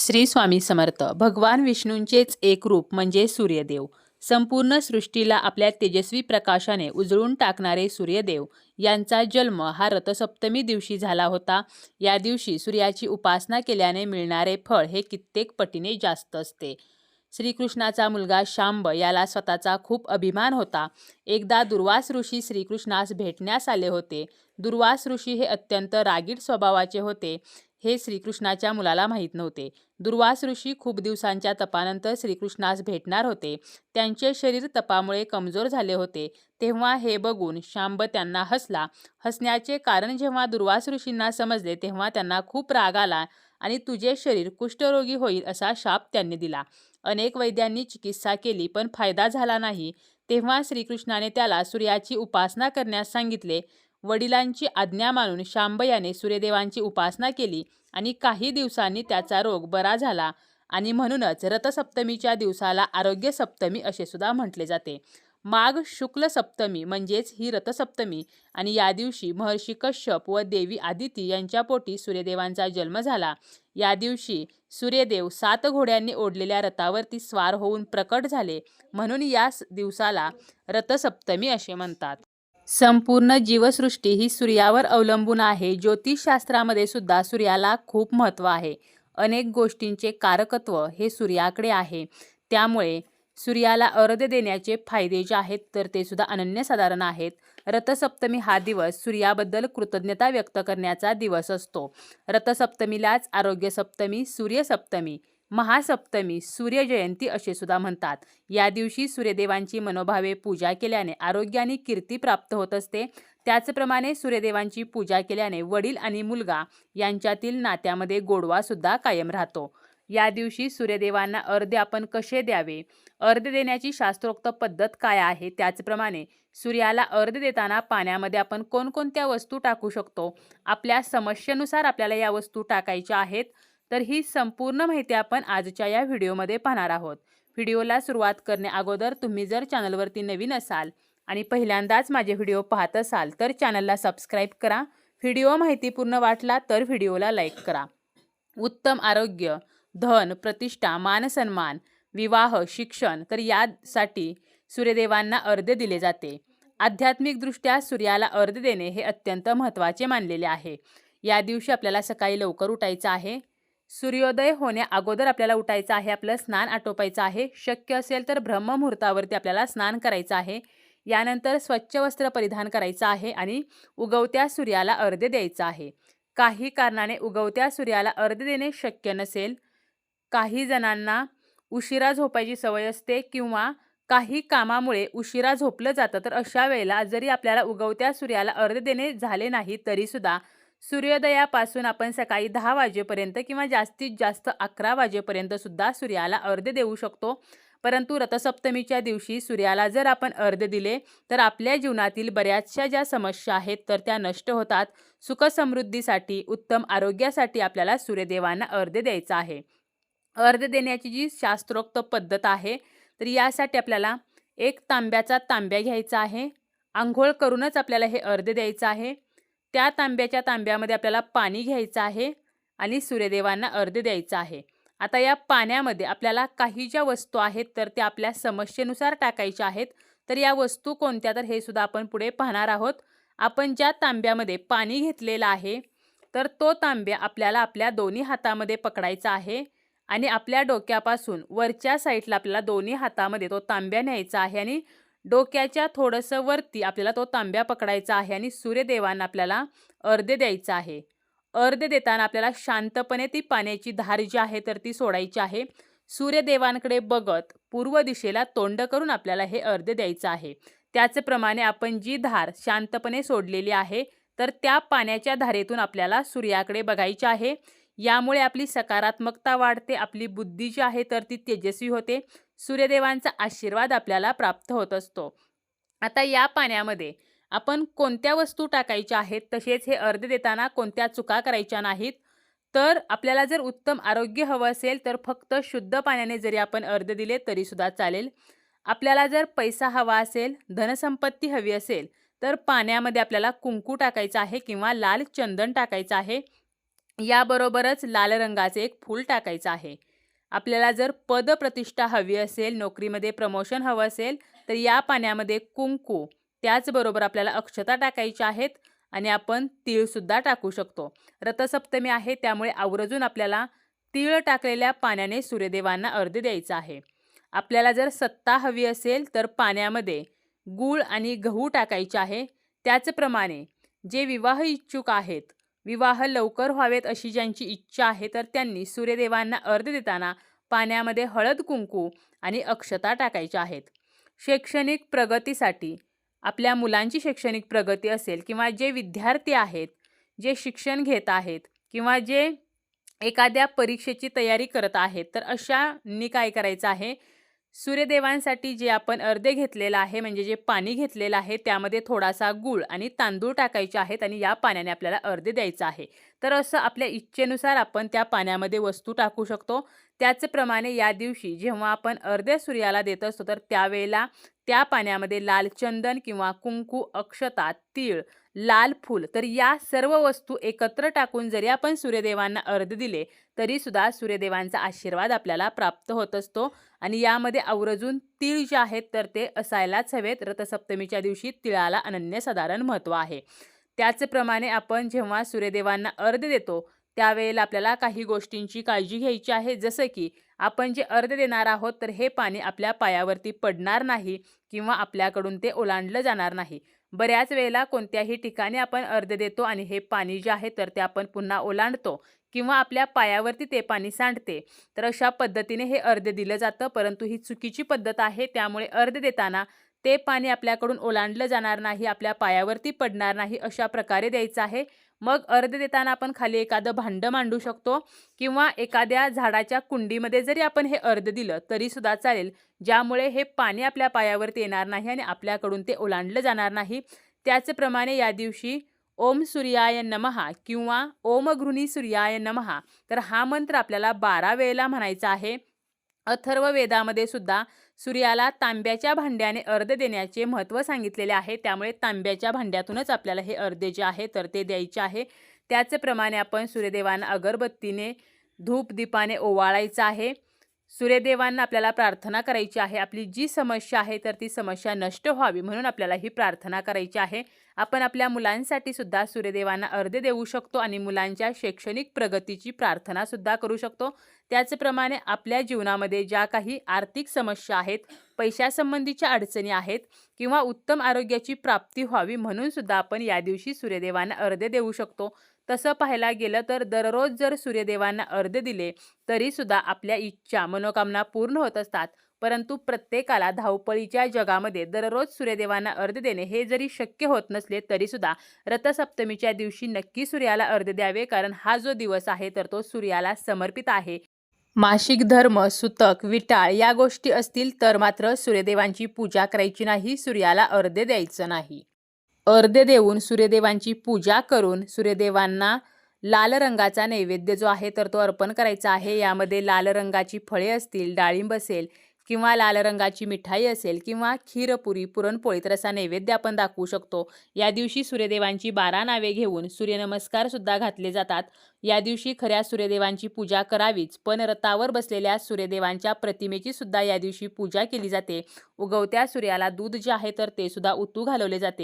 श्री स्वामी समर्थ. भगवान विष्णूंचेच एक रूप म्हणजे सूर्यदेव. संपूर्ण सृष्टीला आपल्या तेजस्वी प्रकाशाने उजळून टाकणारे सूर्यदेव यांचा जन्म हा रथसप्तमी दिवशी झाला होता. या दिवशी सूर्याची उपासना केल्याने मिळणारे फळ हे कित्येक पटीने जास्त असते. श्रीकृष्णाचा मुलगा शांब याला स्वतःचा खूप अभिमान होता. एकदा दुर्वास ऋषी श्रीकृष्णास भेटण्यास आले होते. दुर्वास ऋषी हे अत्यंत रागीट स्वभावाचे होते. हे श्रीकृष्णाच्या मुलाला माहीत नव्हते. दुर्वास ऋषी खूप दिवसांच्या तपानंतर श्रीकृष्णास भेटणार होते. त्यांचे शरीर तपामुळे कमजोर झाले होते. तेव्हा हे बघून शांब त्यांना हसला. हसण्याचे कारण जेव्हा दुर्वास ऋषींना समजले तेव्हा त्यांना खूप राग आला आणि तुझे शरीर कुष्ठरोगी होईल असा शाप त्यांनी दिला. अनेक वैद्यांनी चिकित्सा केली पण फायदा झाला नाही. तेव्हा श्रीकृष्णाने त्याला सूर्याची उपासना करण्यास सांगितले. वडिलांची आज्ञा मानून शांब याने सूर्यदेवांची उपासना केली आणि काही दिवसांनी त्याचा रोग बरा झाला. आणि म्हणूनच रथसप्तमीच्या दिवसाला आरोग्य सप्तमी असे सुद्धा म्हटले जाते. माघ शुक्ल सप्तमी म्हणजेच ही रथसप्तमी आणि या दिवशी महर्षी कश्यप व देवी आदिती यांच्या पोटी सूर्यदेवांचा जन्म झाला. या दिवशी सूर्यदेव सात घोड्यांनी ओढलेल्या रथावरती स्वार होऊन प्रकट झाले. म्हणून या दिवसाला रथसप्तमी असे म्हणतात. संपूर्ण जीवसृष्टी ही सूर्यावर अवलंबून आहे. ज्योतिषशास्त्रामध्ये सुद्धा सूर्याला खूप महत्त्व आहे. अनेक गोष्टींचे कारकत्व हे सूर्याकडे आहे. त्यामुळे सूर्याला अर्ध देण्याचे फायदे जे आहेत तर ते सुद्धा अनन्यसाधारण आहेत. रथसप्तमी हा दिवस सूर्याबद्दल कृतज्ञता व्यक्त करण्याचा दिवस असतो. रथसप्तमीलाच आरोग्यसप्तमी सूर्यसप्तमी महासप्तमी सूर्यजयंती असे सुद्धा म्हणतात. या दिवशी सूर्यदेवांची मनोभावे पूजा केल्याने आरोग्य आणि कीर्ती प्राप्त होत असते. त्याचप्रमाणे सूर्यदेवांची पूजा केल्याने वडील आणि मुलगा यांच्यातील नात्यामध्ये गोडवा सुद्धा कायम राहतो. या दिवशी सूर्यदेवांना अर्धे आपण कसे द्यावे? अर्ध देण्याची शास्त्रोक्त पद्धत काय आहे? त्याचप्रमाणे सूर्याला अर्ध देताना पाण्यामध्ये आपण कोणकोणत्या वस्तू टाकू शकतो? आपल्या समस्येनुसार आपल्याला या वस्तू टाकायच्या आहेत. तर ही संपूर्ण माहिती आपण आजच्या या व्हिडिओमध्ये पाहणार आहोत. व्हिडिओला सुरुवात करणे अगोदर तुम्ही जर चॅनलवरती नवीन असाल आणि पहिल्यांदाच माझे व्हिडिओ पाहत असाल तर चॅनलला सबस्क्राईब करा. व्हिडिओ माहितीपूर्ण वाटला तर व्हिडिओला लाईक करा. उत्तम आरोग्य धन प्रतिष्ठा मानसन्मान विवाह शिक्षण तर यासाठी सूर्यदेवांना अर्ध दिले जाते. आध्यात्मिकदृष्ट्या सूर्याला अर्ध देणे हे अत्यंत महत्त्वाचे मानलेले आहे. या दिवशी आपल्याला सकाळी लवकर उठायचं आहे. सूर्योदय होण्या अगोदर आपल्याला उठायचं आहे आपलं स्नान आटोपायचं आहे. शक्य असेल तर ब्रह्ममुहूर्तावरती आपल्याला स्नान करायचं आहे. यानंतर स्वच्छ वस्त्र परिधान करायचं आहे आणि उगवत्या सूर्याला अर्ध्य द्यायचं आहे. काही कारणाने उगवत्या सूर्याला अर्ध्य देणे शक्य नसेल. काही जणांना उशिरा झोपायची सवय असते किंवा काही कामामुळे उशिरा झोपलं जातं तर अशा वेळेला जरी आपल्याला उगवत्या सूर्याला अर्ध्य देणे झाले नाही तरीसुद्धा सूर्योदयापासून आपण सकाळी दहा वाजेपर्यंत किंवा जास्तीत जास्त अकरा वाजेपर्यंत सुद्धा सूर्याला अर्ध देऊ शकतो. परंतु रथसप्तमीच्या दिवशी सूर्याला जर आपण अर्ध दिले तर आपल्या जीवनातील बऱ्याचशा ज्या समस्या आहेत तर त्या नष्ट होतात. सुखसमृद्धीसाठी उत्तम आरोग्यासाठी आपल्याला सूर्यदेवांना अर्ध द्यायचा आहे. अर्ध देण्याची जी शास्त्रोक्त पद्धत आहे तर यासाठी आपल्याला एक तांब्याचा तांब्या घ्यायचा आहे. आंघोळ करूनच आपल्याला हे अर्ध्य द्यायचं आहे. त्या तांब्याच्या तांब्यामध्ये आपल्याला पाणी घ्यायचं आहे आणि सूर्यदेवांना अर्ध द्यायचं आहे. आता या पाण्यामध्ये आपल्याला काही ज्या वस्तू आहेत तर त्या आपल्या समस्येनुसार टाकायच्या आहेत. तर या वस्तू कोणत्या? तर हे सुद्धा आपण पुढे पाहणार आहोत. आपण ज्या तांब्यामध्ये पाणी घेतलेलं आहे तर तो तांब्या आपल्याला आपल्या दोन्ही हातामध्ये पकडायचा आहे आणि आपल्या डोक्यापासून वरच्या साईडला आपल्याला दोन्ही हातामध्ये तो तांब्या न्यायचा आहे आणि डोक्याच्या थोडंसं वरती आपल्याला तो तांब्या पकडायचा आहे आणि सूर्यदेवांना आपल्याला अर्ध्य द्यायचं आहे. अर्ध्य देताना आपल्याला शांतपणे ती पाण्याची धार जी आहे तर ती सोडायची आहे. सूर्यदेवांकडे बघत पूर्व दिशेला तोंड करून आपल्याला हे अर्ध्य द्यायचं आहे. त्याचप्रमाणे आपण जी धार शांतपणे सोडलेली आहे तर त्या पाण्याच्या धारेतून आपल्याला सूर्याकडे बघायचे आहे. यामुळे आपली सकारात्मकता वाढते आपली बुद्धी जी आहे तर ती तेजस्वी होते. सूर्यदेवांचा आशीर्वाद आपल्याला प्राप्त होत असतो. आता या पाण्यामध्ये आपण कोणत्या वस्तू टाकायच्या आहेत? तसेच हे अर्ध देताना कोणत्या चुका करायच्या नाहीत? तर आपल्याला जर उत्तम आरोग्य हवं असेल तर फक्त शुद्ध पाण्याने जरी आपण अर्ध दिले तरीसुद्धा चालेल. आपल्याला जर पैसा हवा असेल धनसंपत्ती हवी असेल तर पाण्यामध्ये आपल्याला कुंकू टाकायचं आहे किंवा लाल चंदन टाकायचं आहे. याबरोबरच लाल रंगाचे एक फूल टाकायचं आहे. आपल्याला जर पदप्रतिष्ठा हवी असेल नोकरीमध्ये प्रमोशन हवं असेल तर या पाण्यामध्ये कुंकू त्याचबरोबर आपल्याला अक्षता टाकायच्या आहेत आणि आपण तीळसुद्धा टाकू शकतो. रथसप्तमी आहे त्यामुळे आवर्जून आपल्याला तीळ टाकलेल्या पाण्याने सूर्यदेवांना अर्ध द्यायचा आहे. आपल्याला जर सत्ता हवी असेल तर पाण्यामध्ये गूळ आणि गहू टाकायचे आहे. त्याचप्रमाणे जे विवाह इच्छुक आहेत विवाह लवकर व्हावेत अशी ज्यांची इच्छा आहे तर त्यांनी सूर्यदेवांना अर्ध देताना पाण्यामध्ये हळद कुंकू आणि अक्षता टाकायच्या आहेत. शैक्षणिक प्रगतीसाठी आपल्या मुलांची शैक्षणिक प्रगती असेल किंवा जे विद्यार्थी आहेत जे शिक्षण घेत आहेत किंवा जे एखाद्या परीक्षेची तयारी करत आहेत तर अशांनी काय करायचं आहे. सूर्यदेवांसाठी जे आपण अर्धे घेतलेलं आहे म्हणजे जे पाणी घेतलेलं आहे त्यामध्ये थोडासा गूळ आणि तांदूळ टाकायचे आहेत आणि या पाण्याने आपल्याला अर्धे द्यायचं आहे. तर असं आपल्या इच्छेनुसार आपण त्या पाण्यामध्ये वस्तू टाकू शकतो. त्याचप्रमाणे या दिवशी जेव्हा आपण अर्ध्या सूर्याला देत असतो तर त्यावेळेला त्या पाण्यामध्ये लाल चंदन किंवा कुंकू अक्षता तीळ लाल फूल. तर या सर्व वस्तू एकत्र टाकून जरी आपण सूर्यदेवांना अर्ध दिले तरी सुद्धा सूर्यदेवांचा आशीर्वाद आपल्याला प्राप्त होत असतो. आणि यामध्ये आवर्जून तीळ जे आहेत तर ते असायलाच हवेत. रथसप्तमीच्या दिवशी तिळाला अनन्यसाधारण महत्त्व आहे. त्याचप्रमाणे आपण जेव्हा सूर्यदेवांना अर्ध देतो त्यावेळेला आपल्याला काही गोष्टींची काळजी घ्यायची आहे. जसं की आपण जे अर्ध देणार आहोत तर हे पाणी आपल्या पायावरती पडणार नाही किंवा आपल्याकडून ते ओलांडलं जाणार नाही. बऱ्याच वेळेला कोणत्याही ठिकाणी आपण अर्ध देतो आणि हे पाणी जे आहे तर ते आपण पुन्हा ओलांडतो किंवा आपल्या पायावरती ते पाणी सांडते. तर अशा पद्धतीने हे अर्ध दिलं जातं परंतु ही चुकीची पद्धत आहे. त्यामुळे अर्ध देताना ते पाणी आपल्याकडून ओलांडलं जाणार नाही आपल्या पायावरती पडणार नाही अशा प्रकारे द्यायचं आहे. मग अर्ध देताना आपण खाली एखादं भांडं मांडू शकतो किंवा एखाद्या झाडाच्या कुंडीमध्ये जरी आपण हे अर्ध दिलं तरीसुद्धा चालेल. ज्यामुळे हे पाणी आपल्या पायावरती येणार नाही आणि आपल्याकडून ते ओलांडलं जाणार नाही. त्याचप्रमाणे या दिवशी ओम सूर्याय नमहा किंवा ओम घृणी सूर्याय नमहा तर हा मंत्र आपल्याला बारा वेळेला म्हणायचा आहे. अथर्व वेदामध्ये सुद्धा सूर्याला तांब्याच्या भांड्याने अर्ध देण्याचे महत्त्व सांगितलेले आहे. त्यामुळे तांब्याच्या भांड्यातूनच आपल्याला हे अर्धे जे आहे तर ते द्यायचे आहे. त्याचप्रमाणे आपण सूर्यदेवांना अगरबत्तीने धूप दीपाने ओवाळायचं आहे. सूर्यदेवांना आपल्याला प्रार्थना करायची आहे. आपली जी समस्या आहे तर ती समस्या नष्ट व्हावी म्हणून आपल्याला ही प्रार्थना करायची आहे. आपण आपल्या मुलांसाठी सुद्धा सूर्यदेवांना अर्धे देऊ शकतो आणि मुलांच्या शैक्षणिक प्रगतीची प्रार्थना सुद्धा करू शकतो. त्याचप्रमाणे आपल्या जीवनामध्ये ज्या काही आर्थिक समस्या आहेत पैशासंबंधीच्या अडचणी आहेत किंवा उत्तम आरोग्याची प्राप्ती व्हावी म्हणून सुद्धा आपण या दिवशी सूर्यदेवांना अर्धे देऊ शकतो. तसं पाहायला गेलं तर दररोज जर सूर्यदेवांना अर्ध दिले तरीसुद्धा आपल्या इच्छा मनोकामना पूर्ण होत असतात. परंतु प्रत्येकाला धावपळीच्या जगामध्ये दररोज सूर्यदेवांना अर्ध देणे हे जरी शक्य होत नसले तरीसुद्धा रथसप्तमीच्या दिवशी नक्की सूर्याला अर्ध द्यावे कारण हा जो दिवस आहे तर तो सूर्याला समर्पित आहे. मासिक धर्म सुतक विटाळ या गोष्टी असतील तर मात्र सूर्यदेवांची पूजा करायची नाही सूर्याला अर्धे द्यायचं नाही. अर्धे देऊन सूर्यदेवांची पूजा करून सूर्यदेवांना लाल रंगाचा नैवेद्य जो आहे तर तो अर्पण करायचा आहे. यामध्ये लाल रंगाची फळे असतील डाळिंब असेल किंवा लाल रंगाची मिठाई असेल किंवा खीरपुरी पुरणपोळी तर असा नैवेद्य आपण दाखवू शकतो. या दिवशी सूर्यदेवांची बारा नावे घेऊन सूर्यनमस्कार सुद्धा घातले जातात. या दिवशी खऱ्या सूर्यदेवांची पूजा करावीच पण रथावर बसलेल्या सूर्यदेवांच्या प्रतिमेची सुद्धा या दिवशी पूजा केली जाते. उगवत्या सूर्याला दूध जे आहे तर ते सुद्धा उतू घालवले जाते.